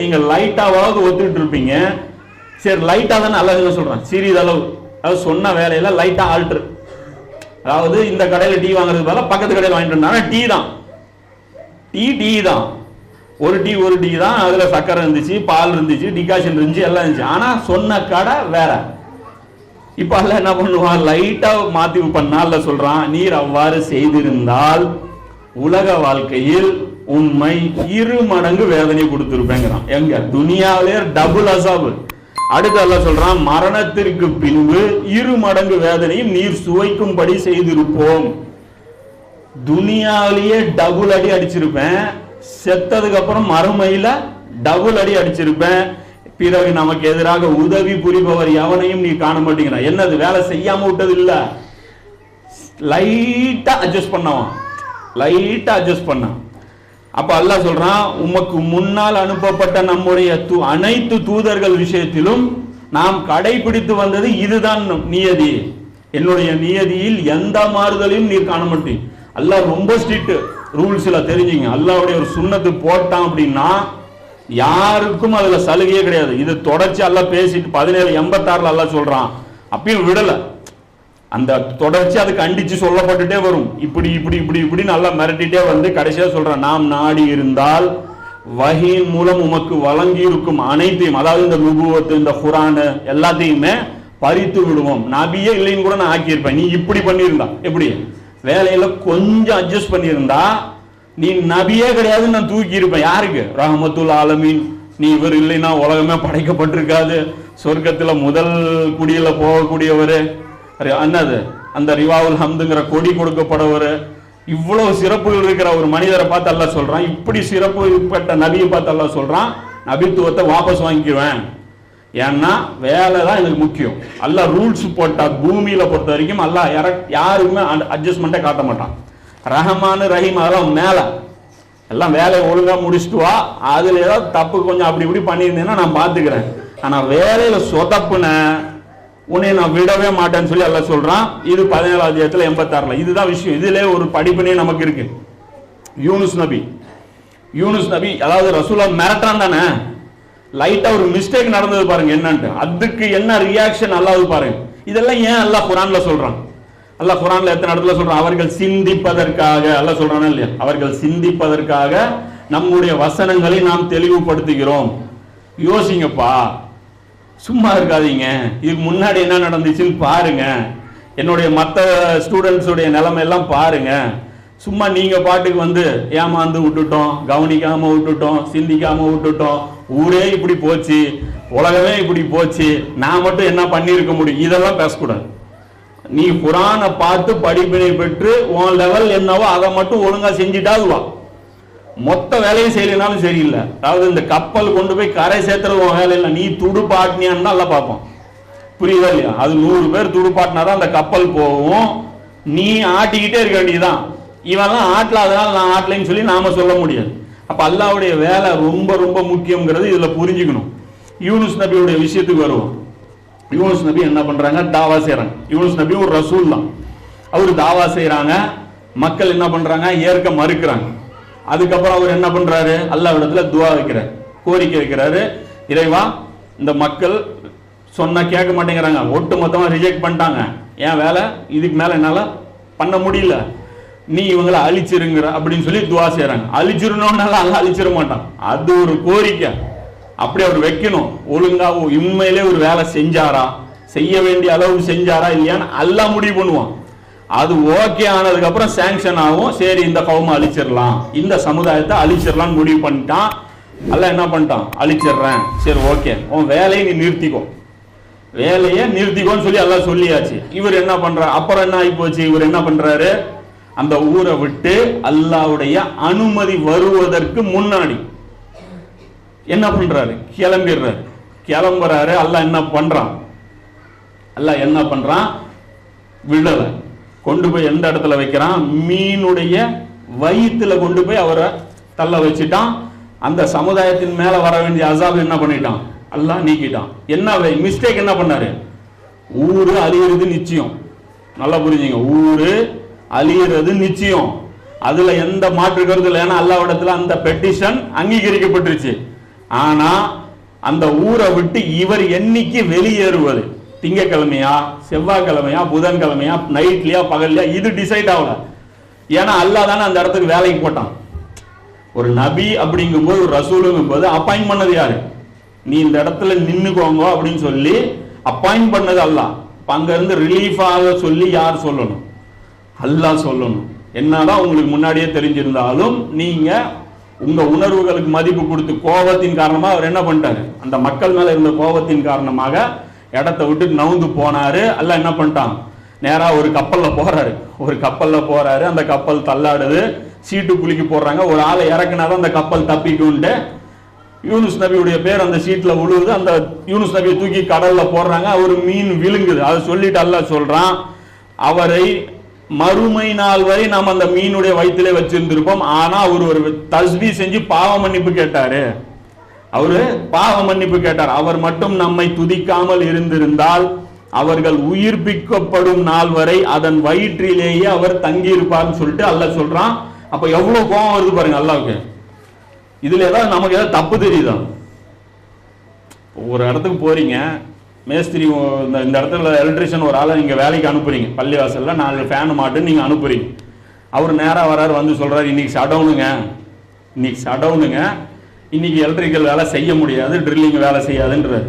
நீங்க லைட்டாவது ஒத்துக்கிட்டு இருப்பீங்க சரி லைட்டா தானே அல்லது சொல்றேன். சிறிதளவு. அதாவது சொன்ன வேலையில லைட்டா ஆல்ட்ரு அதாவது இந்த கடையில டீ வாங்குறது பதிலாக பக்கத்து கடையில் வாங்கிட்டு இருந்தாங்க டீ தான். டீ டீ தான். ஒரு டீ ஒரு டீ தான். அதுல சக்கரை இருந்துச்சு பால் இருந்துச்சு டிகாஷன் இருந்துச்சு எல்லாம் இருந்துச்சு. ஆனா சொன்ன கடை வேற. இப்ப அல்ல என்ன பண்ணுவான் லைட்டா மாத்தி பண்ணால சொல்றான் நீர் அவ்வாறு செய்திருந்தால் உலக வாழ்க்கையில் உண்மை இரு மடங்கு வேதனை கொடுத்திருப்பேங்கிறான். எங்க? துனியாவிலே டபுள் அசாபு. அடுத்து அல்ல சொல்றான் மரணத்திற்கு பின்பு இரு மடங்கு வேதனையும் நீர் சுவைக்கும்படி செய்திருப்போம். துனியாவிலேயே டபுள் அடி அடிச்சிருப்பேன். செத்ததுக்கு அப்புறம் மறுமையில டபுள் அடி அடிச்சிருப்பேன். பிறகு நமக்கு எதிராக உதவி புரிபவர் எவனையும் நீ காண மாட்டேங்கிற என்னது வேலை செய்யாம விட்டது இல்ல லைட்டா அட்ஜஸ்ட் பண்ணவன் லைட்டா அட்ஜஸ்ட் பண்ணான். அப்ப அல்லாஹ் சொல்றான் உமக்கு முன்னால் அனுப்பப்பட்ட நம்முடைய தூ- அனைத்து தூதர்கள் விஷயத்திலும் நாம் கடைபிடித்து வந்தது இதுதான் நியதி. என்னுடைய நியதியில் எந்த மாறுதலையும் நீர் காண மாட்டீங்க அல்லாஹ் ரொம்ப ஸ்ட்ரிக்ட் ரூல்ஸில் தெரிஞ்சுங்க. அல்லாவுடைய ஒரு சுண்ணத்து போட்டான் அப்படின்னா யாருக்கும் அதுல சலுகையே கிடையாது. இது தொடர்ச்சி எல்லாம் பேசிட்டு பதினேழு எண்பத்தாறுல எல்லாம் சொல்றான். அப்பயும் விடலை. அந்த தொடர்ச்சி அது கண்டிச்சு சொல்லப்பட்டுட்டே வரும். இப்படி இப்படி இப்படி இப்படி நல்லா மிரட்டிட்டே வந்து கடைசியா சொல்றேன் நாம் நாடி இருந்தால் வகையின் மூலம் உமக்கு வழங்கி இருக்கும் அனைத்தையும் அதாவது இந்த நுபுவத்து இந்த குரானு எல்லாத்தையுமே பறித்து விடுவோம். நபியே இல்லைன்னு கூட நான் ஆக்கியிருப்பேன். நீ இப்படி பண்ணியிருந்தா எப்படி? வேலையில கொஞ்சம் அட்ஜஸ்ட் பண்ணியிருந்தா நீ நபியே கிடையாதுன்னு நான் தூக்கி இருப்பேன் யாருக்கு? ரஹமத்துல் ஆலமீன். நீ இவர் இல்லைன்னா உலகமே படைக்கப்பட்டிருக்காது. சொர்க்கத்தில் முதல் குடியில் போகக்கூடியவர். என்னது அந்த ரிவாவுல் ஹம்துங்கிற கொடி கொடுக்கப்படவர் இவ்வளவு சிறப்புகள் இருக்கிற ஒரு மனிதரை பார்த்து எல்லாம் சொல்றான். இப்படி சிறப்புப்பட்ட நபியை பார்த்து எல்லாம் சொல்றான் நபித்துவத்தை வாபஸ் வாங்கிக்குவேன் ஏன்னா வேலை தான் எனக்கு முக்கியம். அல்லாஹ் ரூல்ஸ் போட்டா பூமியில பொறுத்த வரைக்கும் அல்லாஹ் யாருக்குமே அட்ஜஸ்ட்மெண்ட்டே காட்ட மாட்டான். ரஹமானு ரஹீம் அதெல்லாம் மேலே. எல்லாம் வேலையை ஒழுங்காக முடிச்சுட்டு வா. அதில் ஏதாவது தப்பு கொஞ்சம் அப்படி இப்படி பண்ணியிருந்தேன்னா நான் பார்த்துக்கிறேன் ஆனால் வேலையில் சொதப்புன உன்னை நான் விடவே மாட்டேன்னு சொல்லி எல்லாம் சொல்றான். இது பதினேழாம் அத்தியாயத்துல எண்பத்தாறுல. இதுதான் விஷயம். இதுல ஒரு படிப்பினே நமக்கு இருக்கு. யூனுஸ் நபி. யூனுஸ் நபி அதாவது ரசூலா மிரட்டான் தானே? லைட்டா ஒரு மிஸ்டேக் நடந்தது பாருங்க என்னன்ட்டு. அதுக்கு என்ன ரியாக்ஷன் அல்லாது பாருங்க. இதெல்லாம் ஏன் அல்லாஹ் குரான்ல சொல்றான்? அல்லாஹ் குரான்ல எத்தனை இடத்துல சொல்றான்? அவர்கள் சிந்திப்பதற்காக அல்லாஹ் சொல்றானா இல்லையா? அவர்கள் சிந்திப்பதற்காக நம்முடைய வசனங்களை நாம் தெளிவுபடுத்துகிறோம். யோசிங்கப்பா. சும்மா இருக்காதீங்க. இதுக்கு முன்னாடி என்ன நடந்துச்சுன்னு பாருங்க. என்னுடைய மற்ற ஸ்டூடெண்ட்ஸுடைய நிலமையெல்லாம் பாருங்க. சும்மா நீங்கள் பாட்டுக்கு வந்து ஏமாந்து விட்டுட்டோம் கவனிக்காமல் விட்டுட்டோம் சிந்திக்காமல் விட்டுட்டோம். ஊரே இப்படி போச்சு உலகமே இப்படி போச்சு. நான் மட்டும் என்ன பண்ணியிருக்க முடியும்? இதெல்லாம் பேசக்கூடாது. நீ குரானை பார்த்து படிப்பினை பெற்று உன் லெவல் என்னவோ அதை மட்டும் ஒழுங்காக செஞ்சுட்டாது வா மொத்த வேலையும் செய்யலைனாலும் சரியில்லை. அதாவது இந்த கப்பல் கொண்டு போய் கரை சேர்த்துறது உன் வேலை இல்லை. நீ துடுப்பாட்டினியான்னு தான் எல்லாம் பார்ப்போம். புரியுதா இல்லையா? அது நூறு பேர் துடுப்பாட்டினா தான் அந்த கப்பல் போகும். நீ ஆட்டிக்கிட்டே இருக்க வேண்டியதுதான். இவெல்லாம் ஆட்டல அதனால நான் ஆட்டலைன்னு சொல்லி நாம சொல்ல முடியாது. அப்போ அல்லாவுடைய வேலை ரொம்ப ரொம்ப முக்கியங்கிறது இதில் புரிஞ்சுக்கணும். யூனுஸ் நபியுடைய விஷயத்துக்கு வருவோம். யூனுஸ் நபி என்ன பண்ணுறாங்க தாவா செய்கிறாங்க யூனுஸ் நபி ஒரு ரசூல் தான். அவர் தாவா செய்கிறாங்க மக்கள் என்ன பண்ணுறாங்க ஏற்க மறுக்கிறாங்க. அதுக்கப்புறம் அவர் என்ன பண்றாரு? அல்லாஹ்விடத்துல துவா வைக்கிறார் கோரிக்கை வைக்கிறாரு. இறைவா இந்த மக்கள் சொன்னா கேட்க மாட்டேங்கிறாங்க. ஒட்டு மொத்தமா ரிஜெக்ட் பண்ணிட்டாங்க. என் வேலை? இதுக்கு மேல என்னால பண்ண முடியல. நீ இவங்களை அழிச்சிருங்கிற அப்படின்னு சொல்லி துவா செய்யறாங்க அழிச்சிடணும்னால அல்ல அழிச்சிட மாட்டான். அது ஒரு கோரிக்கை. அப்படி அவர் வைக்கணும். ஒழுங்கா உண்மையிலே ஒரு வேலை செஞ்சாரா? செய்ய வேண்டிய அளவு செஞ்சாரா இல்லையான்னு எல்லாம் முடிவு பண்ணுவான். அது ஓகே ஆனதுக்கு அப்புறம் சாங்ஷன் ஆகும். சரி இந்த கவுமை அழிச்சிடலாம். இந்த சமுதாயத்தை அழிச்சிடலாம்னு முடிவு பண்ணிட்டான். அல்ல என்ன பண்ணிட்டான்? அழிச்சிடுறேன். சரி ஓகே உன் வேலையை நீ நிறுத்திக்கோ. வேலையை நிறுத்திக்கோன்னு சொல்லி எல்லாம் சொல்லியாச்சு. இவர் என்ன பண்றாரு? அப்புறம் என்ன ஆகி போச்சு இவர் என்ன பண்றாரு? அந்த ஊரை விட்டு அல்லாவுடைய அனுமதி வருவதற்கு முன்னாடி என்ன பண்றாரு? கிளம்பிடுறாரு. கிளம்புறாரு. அல்ல என்ன பண்றான்? அல்ல என்ன பண்றான்? விடலை கொண்டு போய் எந்த இடத்துல வைக்கிறான்? மீனுடைய வயிற்றுல கொண்டு போய் அவரை தள்ள வச்சுட்டான். அந்த சமுதாயத்தின் மேல வர வேண்டிய அசாப் என்ன பண்ணிட்டான்? எல்லாம் நீக்கிட்டான். என்ன மிஸ்டேக் என்ன பண்ணாரு? ஊரு அழியிறது நிச்சயம். நல்லா புரிஞ்சுங்க. ஊரு அழியிறது நிச்சயம். அதுல எந்த மாற்று கருத்து இல்லை ஏன்னா அல்லாவிடத்துல அந்த பெட்டிஷன் அங்கீகரிக்கப்பட்டுருச்சு. ஆனா அந்த ஊரை விட்டு இவர் என்னைக்கு வெளியேறுவது திங்கக்கிழமையா செவ்வாய்க்கிழமையா புதன்கிழமையா நைட்லையா பகல்லையா இது டிசைட் ஆகல. ஏன்னா அல்லாஹ் தானே அந்த இடத்துக்கு வேலைக்கு போட்டான். ஒரு நபி அப்படிங்கும்போது ஒரு ரசூலுங்கும் போது அப்பாயின் பண்ணது யாரு? நீ இந்த இடத்துல நின்னுக்கோங்க அப்படின்னு சொல்லி அப்பாயின் பண்ணது அல்ல அப்ப அங்க இருந்து ரிலீஃப் ஆக சொல்லி யார் சொல்லணும்? அல்லா சொல்லணும். என்னதான் உங்களுக்கு முன்னாடியே தெரிஞ்சிருந்தாலும் நீங்க உங்க உணர்வுகளுக்கு மதிப்பு கொடுத்து கோபத்தின் காரணமா அவர் என்ன பண்ணிட்டாரு? அந்த மக்கள் மேல இருந்த கோபத்தின் காரணமாக இடத்த விட்டு நவுந்து போனாரு. அல்ல என்ன பண்ணிட்டான்? நேராக ஒரு கப்பலில் போறாரு. ஒரு கப்பலில் போறாரு. அந்த கப்பல் தள்ளாடுது. சீட்டு குலுக்கி போடுறாங்க. ஒரு ஆளை இறக்குனாதான் அந்த கப்பல் தப்பிக்கும்ட்டு யூனுஸ் நபியுடைய பேர் அந்த சீட்டில் விழுவுது அந்த யூனுஸ் நபியை தூக்கி கடலில் போடுறாங்க. ஒரு மீன் விழுங்குது. அதை சொல்லிட்டு அல்ல சொல்றான் அவரை மறுமை நாள் வரை நாம் அந்த மீனுடைய வயிற்றிலே வச்சிருந்திருப்போம். ஆனால் அவர் ஒரு தஸ்பி செஞ்சு பாவ மன்னிப்பு கேட்டாரு. அவரு பாவ மன்னிப்பு கேட்டார். அவர் மட்டும் நம்மை துதிக்காமல் இருந்திருந்தால் அவர்கள் உயிர்ப்பிக்கப்படும் நாள் வரை அதன் வயிற்றிலேயே அவர் தங்கி சொல்லிட்டு அல்ல சொல்றான். அப்ப எவ்வளவு கோபம் வருது பாருங்க அல்லாவுக்கு. இதுல ஏதாவது நமக்கு ஏதாவது தப்பு தெரியுதா? ஒரு இடத்துக்கு போறீங்க மேஸ்திரி இந்த இந்த இடத்துல எலக்ட்ரிஷியன் ஒரு ஆளை நீங்க வேலைக்கு அனுப்புறீங்க. பள்ளிவாசலில் நாலு ஃபேன் மாட்டுன்னு நீங்க அனுப்புறீங்க. அவர் நேரா வராரு வந்து சொல்றாரு இன்னைக்கு ஷடவுனுங்க இன்னைக்கு ஷடவுனுங்க இன்னைக்கு எலக்ட்ரிக்கல் வேலை செய்ய முடியாது ட்ரில்லிங் வேலை செய்யாதுன்றாரு.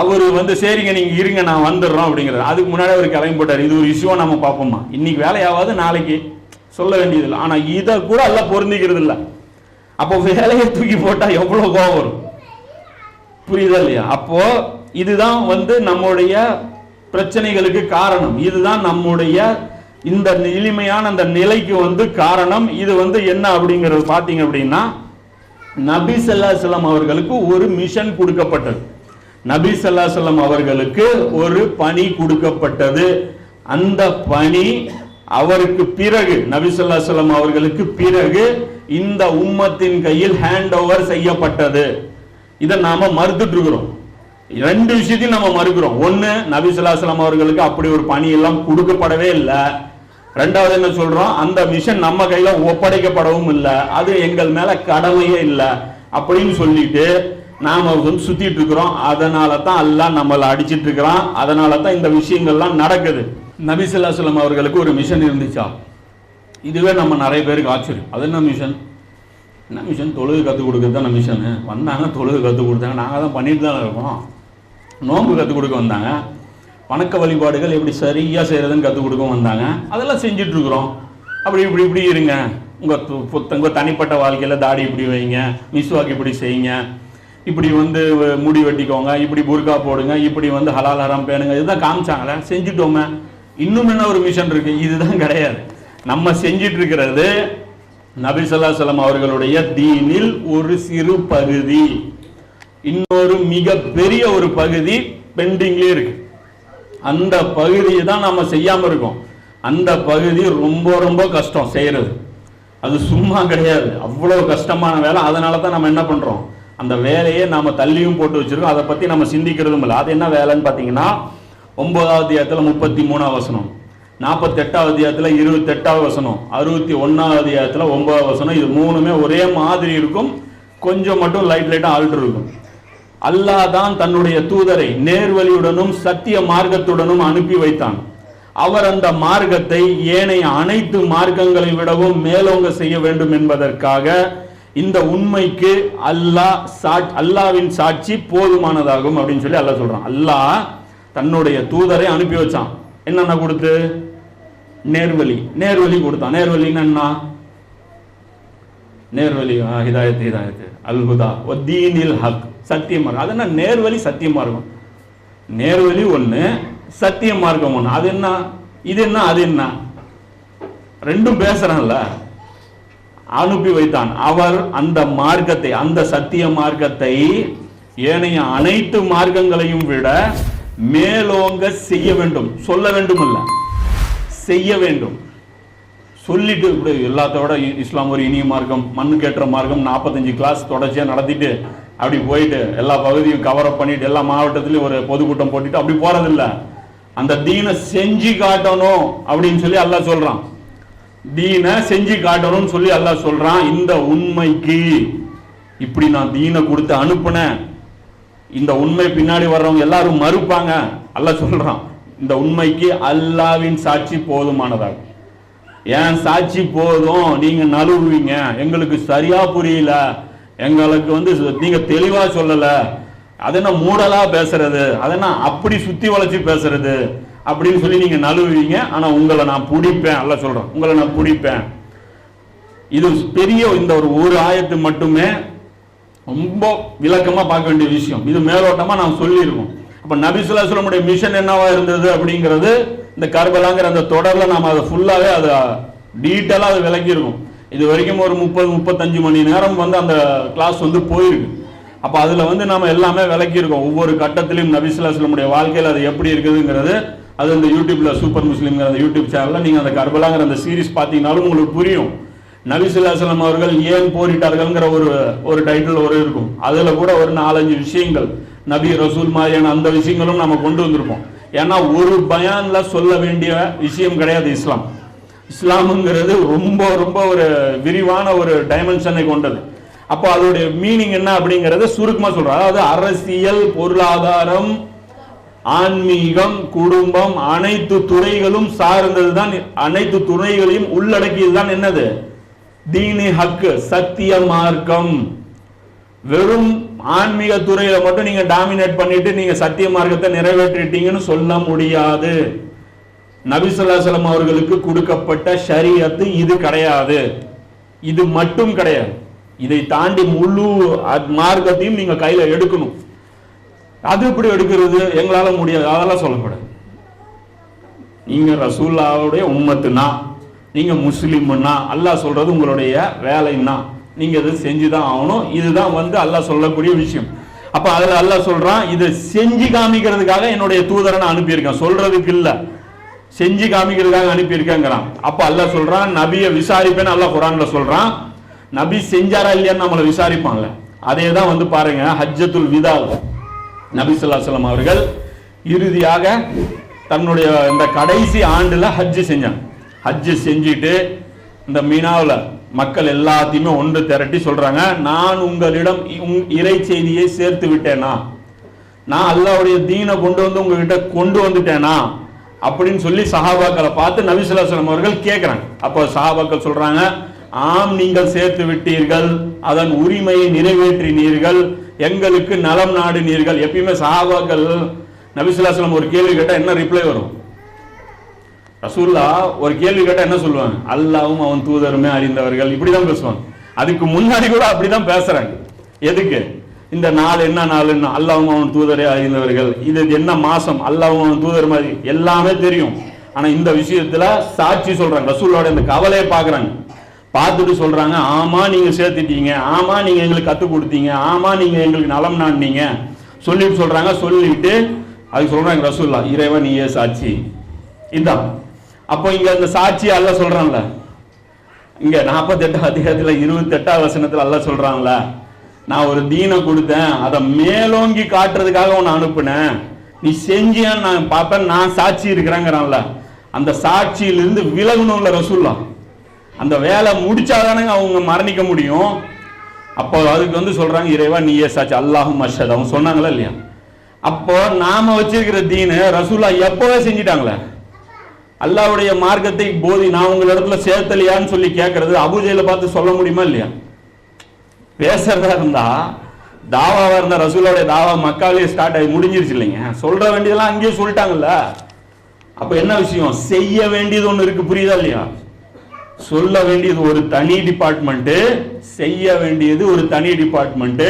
அவர் வந்து சரிங்க நீங்க இருங்க நான் வந்துடுறோம் அப்படிங்கிறார். அதுக்கு முன்னாடி அவர் கிளம்பி போட்டார் இது ஒரு இஷ்யூவா நம்ம பார்ப்போமா? இன்னைக்கு வேலையாவது நாளைக்கு சொல்ல வேண்டியதில்லை. ஆனா இதை கூட எல்லாம் பொருந்திக்கிறது இல்லை. அப்போ வேலையை தூக்கி போட்டா எவ்வளவு கோவம் வரும்? புரியுதா இல்லையா? அப்போ இதுதான் வந்து நம்முடைய பிரச்சனைகளுக்கு காரணம். இதுதான் நம்முடைய இந்த எளிமையான அந்த நிலைக்கு வந்து காரணம். இது வந்து என்ன அப்படிங்கிறது பார்த்தீங்க அப்படின்னா நபி ஸல்லல்லாஹு அவர்களுக்கு ஒரு மிஷன் கொடுக்கப்பட்டது. நபி ஸல்லல்லாஹு அவர்களுக்கு ஒரு பணி கொடுக்கப்பட்டது. அந்த பணி அவருக்கு பிறகு நபி ஸல்லல்லாஹு அவர்களுக்கு பிறகு இந்த உம்மத்தின் கையில் ஹேண்ட் ஓவர் செய்யப்பட்டது. இதை நாம மறுத்துட்டு இருக்கிறோம். ரெண்டு விஷயத்தையும் நம்ம மறுக்கிறோம். ஒன்னு நபி ஸல்லல்லாஹு அவர்களுக்கு அப்படி ஒரு பணி எல்லாம் கொடுக்கப்படவே இல்லை. ரெண்டாவது என்ன சொல்றோம்? அந்த மிஷன் நம்ம கையில ஒப்படைக்கப்படவும் இல்லை. அது எங்கள் மேல கடமையே இல்லை. அப்படின்னு சொல்லிட்டு நாம வந்து சுத்திட்டு இருக்கிறோம். அதனால தான் எல்லாம் நம்மளை அடிச்சிட்டு இருக்கிறான். அதனால தான் இந்த விஷயங்கள்லாம் நடக்குது. நபிசுல்லா சொல்லம் அவர்களுக்கு ஒரு மிஷன் இருந்துச்சா? இதுவே நம்ம நிறைய பேருக்கு ஆச்சரியம். அது என்ன மிஷன் என்ன மிஷன் தொழுகு கற்றுக் கொடுக்குறது தான் மிஷனு வந்தாங்க தொழுகு கற்றுக் கொடுத்தாங்க. நாங்கள் தான் பண்ணிட்டு தான் இருக்கோம். நோன்பு கற்றுக் கொடுக்க வந்தாங்க. வணக்க வழிபாடுகள் எப்படி சரியாக செய்கிறதுன்னு கற்றுக் கொடுக்க வந்தாங்க. அதெல்லாம் செஞ்சிட்ருக்குறோம். அப்படி இப்படி இப்படி இருங்க. உங்கள் உங்கள் தனிப்பட்ட வாழ்க்கையில் தாடி இப்படி வைங்க மிஸ்வாக் இப்படி செய்யுங்க. இப்படி வந்து வ- முடி வெட்டிக்கோங்க இப்படி புர்கா போடுங்க இப்படி வந்து ஹலால் ஹராம் பேணுங்க. இதுதான் காமிச்சாங்களே செஞ்சுட்டோமே. இன்னும் என்ன ஒரு மிஷன் இருக்கு? இதுதான் கிடையாது. நம்ம செஞ்சிட்டு இருக்கிறது நபி அவர்களுடைய தீனில் ஒரு சிறு பகுதி. இன்னொரு மிக பெரிய ஒரு பகுதி பெண்டிங்லேயே இருக்குது அந்த பகுதியை தான் நம்ம செய்யாமல் இருக்கோம். அந்த பகுதி ரொம்ப ரொம்ப கஷ்டம் செய்கிறது அது சும்மா கிடையாது. அவ்வளோ கஷ்டமான வேலை. அதனால தான் நம்ம என்ன பண்ணுறோம் அந்த வேலையை நாம் தள்ளியும் போட்டு வச்சிருக்கோம். அதை பற்றி நம்ம சிந்திக்கிறதும் இல்லை. அது என்ன வேலைன்னு பார்த்தீங்கன்னா ஒன்பதாவது இடத்துல முப்பத்தி மூணாவது வசனம். நாற்பத்தெட்டாவது அத்தியாயத்தில் இருபத்தெட்டாவது வசனம். அறுபத்தி ஒன்றாவது அத்தியாயத்தில் ஒன்பதாவது வசனம். இது மூணுமே ஒரே மாதிரி இருக்கும். கொஞ்சம் மட்டும் லைட் லைட்டாக ஆல்ட்ரு இருக்கும் அல்லாஹ் தான் தன்னுடைய தூதரை நேர்வழியுடனும் சத்திய மார்க்கத்துடனும் அனுப்பி வைத்தான். அவர் அந்த மார்க்கத்தை ஏனைய அனைத்து மார்க்கங்களை விடவும் மேலோங்க செய்ய வேண்டும் என்பதற்காக இந்த உண்மைக்கு அல்லாஹ் சாட் அல்லாவின் சாட்சி போதுமானதாகும் அப்படின்னு சொல்லி அல்லாஹ் சொல்றான். அல்லாஹ் தன்னுடைய தூதரை அனுப்பி வச்சான். என்னென்ன கொடுத்து? நேர்வழி. நேர்வழி கொடுத்தான். நேர்வழின்னு என்ன? நேர்வழி ஹிதாயத் ஹிதாயத் அல்ஹுதா. ஒத்தீனில் ஹக். சத்திய மார்க்கம் அது என்ன? நேர்வழி சத்திய மார்க்கம் நேர்வழி ஒன்று சத்திய மார்க்கம் ஒன்று அது என்ன? இது என்ன? அது என்ன? ரெண்டும் பேசுறான்ல. அனுப்பி வைத்தான். அவர் அந்த மார்க்கத்தை அந்த சத்திய மார்க்கத்தை ஏனைய அனைத்து மார்க்கங்களையும் விட மேலோங்க செய்ய வேண்டும். சொல்ல வேண்டும் இல்ல செய்ய வேண்டும். சொல்லிட்டு இப்படி எல்லாத்தோட இ- இஸ்லாம் ஒரு இனிய மார்க்கம் மண்ணுக்கேற்ற மார்க்கம் நாற்பத்தஞ்சு கிளாஸ் தொடர்ச்சியாக நடத்திட்டு அப்படி போயிட்டு எல்லா பகுதியும் கவர் அப் பண்ணிட்டு எல்லா மாவட்டத்திலையும் ஒரு பொதுக்கூட்டம் போட்டுட்டு அப்படி போறதில்ல. அந்த தீனை செஞ்சு காட்டணும் அப்படின்னு சொல்லி அல்லாஹ் சொல்றான். தீனை செஞ்சு காட்டணும்னு சொல்லி அல்லாஹ் சொல்றான். இந்த உண்மைக்கு இப்படி நான் தீனை கொடுத்து அனுப்புனேன். இந்த உண்மை பின்னாடி வர்றவங்க எல்லாரும் மறுப்பாங்க. அல்ல சொல்றான் இந்த உண்மைக்கு அல்லாவின் சாட்சி போதுமானதாகும் ஏன் சாட்சி போதும்? நீங்க நழுவுவீங்க. எங்களுக்கு சரியா புரியல. எங்களுக்கு வந்து நீங்க தெளிவா சொல்லல. அதென்ன மூடலாக பேசுறது? அதென்ன அப்படி சுற்றி வளைச்சி பேசுறது? அப்படின்னு சொல்லி நீங்கள் நழுவுவீங்க. ஆனால் உங்களை நான் பிடிப்பேன். அல்ல சொல்கிறேன் உங்களை நான் பிடிப்பேன். இது பெரிய இந்த ஒரு ஒரு ஆயத்து மட்டுமே ரொம்ப விளக்கமாக பார்க்க வேண்டிய விஷயம். இது மேலோட்டமாக நாம் சொல்லியிருக்கோம் அப்போ நபிசுல்லாஸ்லமுடைய மிஷன் என்னவா இருந்தது அப்படிங்கிறது இந்த கர்பலாங்கிற அந்த தொடரில் நாம் அதை ஃபுல்லாகவே அதை டீட்டெயிலாக அதை விளக்கியிருக்கோம். இது வரைக்கும் ஒரு முப்பது முப்பத்தஞ்சு மணி நேரம் வந்து அந்த கிளாஸ் வந்து போயிருக்கு. அப்போ அதில் வந்து நம்ம எல்லாமே விளக்கியிருக்கோம். ஒவ்வொரு கட்டத்திலையும் நபிசுல்லாஸ்லமுடைய வாழ்க்கையில் அது எப்படி இருக்குதுங்கிறது. அது இந்த யூடியூப்பில் சூப்பர் முஸ்லீம்ங்கிற அந்த யூடியூப் சேனலில் நீங்கள் அந்த கர்பலாங்கிற அந்த சீரிஸ் பார்த்தீங்கனாலும் உங்களுக்கு புரியும். நபிசுல்லாஸ்லம் அவர்கள் ஏன் போரிட்டார்கள்ங்கிற ஒரு ஒரு டைட்டில் ஒரு இருக்கும். அதில் கூட ஒரு நாலஞ்சு விஷயங்கள் நபி ரசூல் மாதிரியான அந்த விஷயங்களும் நம்ம கொண்டு வந்திருப்போம். ஏன்னா ஒரு பயானில் சொல்ல வேண்டிய விஷயம் கிடையாது இஸ்லாம். இஸ்லாமுங்கிறது ரொம்ப ரொம்ப ஒரு விரிவான ஒரு டைமென்ஷனை கொண்டது. அப்போ அதோடைய மீனிங் என்ன அப்படிங்கிறத சுருக்கமாக சொல்கிறார் அதாவது அரசியல் பொருளாதாரம் ஆன்மீகம் குடும்பம் அனைத்து துறைகளும் சார்ந்தது தான் அனைத்து துறைகளையும் உள்ளடக்கியது தான் என்னது? தீனி ஹக்கு சத்திய மார்க்கம். வெறும் ஆன்மீக துறையில மட்டும் நீங்க டாமினேட் பண்ணிட்டு நீங்க சத்திய மார்க்கத்தை நிறைவேற்றிட்டீங்கன்னு சொல்ல முடியாது. நபிசல்லாசலம் அவர்களுக்கு கொடுக்கப்பட்ட ஷரியத்து இது கிடையாது. இது மட்டும் கிடையாது. இதை தாண்டி முழு மார்க்கத்தையும் நீங்க கையில எடுக்கணும். அது எப்படி எடுக்கிறது? எங்களால முடியாது. அதெல்லாம் சொல்லக்கூடாது. நீங்க ரசூல்லாவுடைய உம்மத்துனா நீங்க முஸ்லீம்னா அல்லாஹ் சொல்றது உங்களுடைய வேலைன்னா நீங்க இது செஞ்சுதான் ஆகணும். இதுதான் வந்து அல்லாஹ் சொல்லக்கூடிய விஷயம். அப்ப அதுல அல்லாஹ் சொல்றான் இதை செஞ்சு காமிக்கிறதுக்காக என்னுடைய தூதரனை அனுப்பியிருக்கேன். சொல்றதுக்கு இல்லை. செஞ்சு காமிக்கிறதுக்காக அனுப்பியிருக்கேங்கிறான். அப்போ அல்லாஹ் சொல்கிறான் நபியை விசாரிப்பேன்னு அல்லாஹ் குரானில் சொல்கிறான் நபி செஞ்சாரா இல்லையான்னு நம்மளை விசாரிப்பான்ல. அதே தான் வந்து பாருங்க ஹஜ்ஜத்துல் விதா. நபி ஸல்லல்லாஹு அலைஹி அவர்கள் இறுதியாக தன்னுடைய இந்த கடைசி ஆண்டில் ஹஜ்ஜு செஞ்சாங்க. ஹஜ்ஜு செஞ்சுட்டு இந்த மீனாவில் மக்கள் எல்லாத்தையுமே ஒன்று திரட்டி சொல்கிறாங்க நான் உங்களிடம் இறை செய்தியை சேர்த்து விட்டேனா? நான் அல்லாவுடைய தீனை கொண்டு வந்து உங்ககிட்ட கொண்டு வந்துட்டேனா? அப்படின்னு சொல்லி சஹாபாக்களை பார்த்து நபி அவர்கள் கேட்குறாங்க. அப்போ சஹாபாக்கள் சொல்றாங்க ஆம் நீங்கள் சேர்த்து விட்டீர்கள். அதன் உரிமையை நிறைவேற்றினீர்கள். எங்களுக்கு நலம் நாடினீர்கள். எப்பயுமே சஹாபாக்கள் நபி ஒரு கேள்வி கேட்டால் என்ன ரிப்ளை வரும்? ரசூல்லா ஒரு கேள்வி கேட்டால் என்ன சொல்லுவாங்க? அல்லாவும் அவன் தூதருமே அறிந்தவர்கள். இப்படிதான் பேசுவாங்க. அதுக்கு முன்னாடி கூட அப்படிதான் பேசுறாங்க. எதுக்கு? இந்த நாள் என்ன நாளுன்னா அல்லாவும் அவன் தூதரே அறிந்தவர்கள். இது என்ன மாசம்? அல்லாவும் அவன் தூதர் மாதிரி. எல்லாமே தெரியும். ஆனா இந்த விஷயத்துல சாட்சி சொல்றாங்க. ரசூலோட இந்த கவலையை பாக்குறாங்க பார்த்துட்டு சொல்றாங்க ஆமா நீங்க சேர்த்துட்டீங்க. ஆமா நீங்க எங்களுக்கு கத்து கொடுத்தீங்க. ஆமா நீங்க எங்களுக்கு நலம் நாடினீங்க. சொல்லிட்டு சொல்றாங்க. சொல்லிட்டு அது சொல்றாங்க ரசூல்லா இறைவன் நீயே சாட்சி. இதான் அப்போ இங்க அந்த சாட்சி அல்ல சொல்றான்ல. இங்க நாற்பத்தெட்டாம் அதிகாரத்துல இருபத்தெட்டாம் வசனத்துல அல்ல சொல்றான்ல. நான் ஒரு தீனை கொடுத்தேன் அதை மேலோங்கி காட்டுறதுக்காக உன்னை அனுப்புனேன். நீ செஞ்சியான்னு நான் பார்ப்பேன் நான் சாட்சி இருக்கிறேங்கிறான்ல. அந்த சாட்சியிலிருந்து விலகணும்ல ரசூல்லா. அந்த வேலை முடிச்சாதானங்க அவங்க மரணிக்க முடியும். அப்போ அதுக்கு வந்து சொல்றாங்க இறைவா நீ ஏ சாட்சி. அல்லாஹும் மஷத் அவங்க சொன்னாங்களா இல்லையா? அப்போ நாம வச்சிருக்கிற தீனு ரசூல்லா எப்போவே செஞ்சிட்டாங்களே? அல்லாவுடைய மார்க்கத்தை போதி நான் உங்கள் இடத்துல சேர்த்தலையான்னு சொல்லி கேட்கறது அபுஜையில் பார்த்து சொல்ல முடியுமா இல்லையா? பேசுறதா இருந்தா தாவாவா இருந்த ரசூலோட தாவா மக்காலே ஸ்டார்ட் ஆகி முடிஞ்சிருச்சு இல்லைங்க. சொல்ற வேண்டியதெல்லாம் அங்கேயே சொல்லிட்டாங்கல்ல. அப்ப என்ன விஷயம்? செய்ய வேண்டியது ஒண்ணு இருக்கு புரியுதா இல்லையா? சொல்ல வேண்டியது ஒரு தனி டிபார்ட்மெண்ட் செய்ய வேண்டியது ஒரு தனி டிபார்ட்மெண்ட்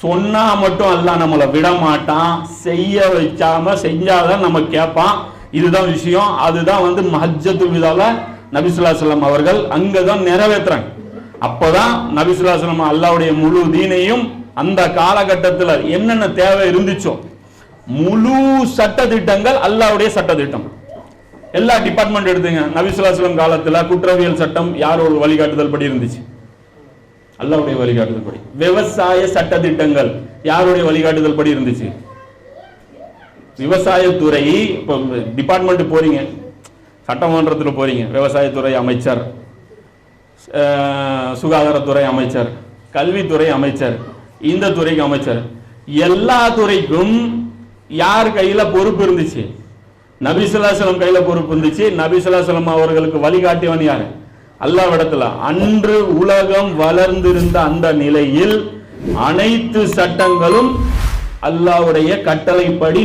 சொன்னா மட்டும் எல்லாம் நம்மளை விட மாட்டான் செய்ய வச்சாம செஞ்சாதான் நம்ம கேட்பான். இதுதான் விஷயம். அதுதான் வந்து மஹஜத்துல் விதால நபிசுல்லா சொல்லம் அவர்கள் அங்கதான் நிறைவேற்றுறாங்க அப்போதான் நபிசுல்லா அல்லாவுடைய முழு தீனையும் அந்த காலகட்டத்தில் என்னென்ன தேவை இருந்துச்சோ முழு சட்ட திட்டங்கள் அல்லாவுடைய சட்ட திட்டம் எல்லா டிபார்ட்மெண்ட் எடுத்துங்க நபிசுல்லாஸ்லம் காலத்தில் குற்றவியல் சட்டம் யாரோட வழிகாட்டுதல் படி இருந்துச்சு. அல்லாவுடைய வழிகாட்டுதல் படி. விவசாய சட்ட திட்டங்கள் யாருடைய வழிகாட்டுதல் படி இருந்துச்சு? விவசாயத்துறை இப்போ டிபார்ட்மெண்ட் போறீங்க. சட்டமன்றத்தில் போறீங்க. விவசாயத்துறை அமைச்சர். சுகாதாரத்துறை அமைச்சர் கல்வித்துறை அமைச்சர் இந்த துறைக்கு அமைச்சர் எல்லா துறைக்கும் யார் கையில பொறுப்பு இருந்துச்சு? நபிசுல்லாசலம் கையில பொறுப்பு இருந்துச்சு. நபிசுல்லாசலம் அவர்களுக்கு வழிகாட்டியவன் யாரு? அல்லாவிடத்துல அன்று உலகம் வளர்ந்திருந்த அந்த நிலையில் அனைத்து சட்டங்களும் அல்லாவுடைய கட்டளைப்படி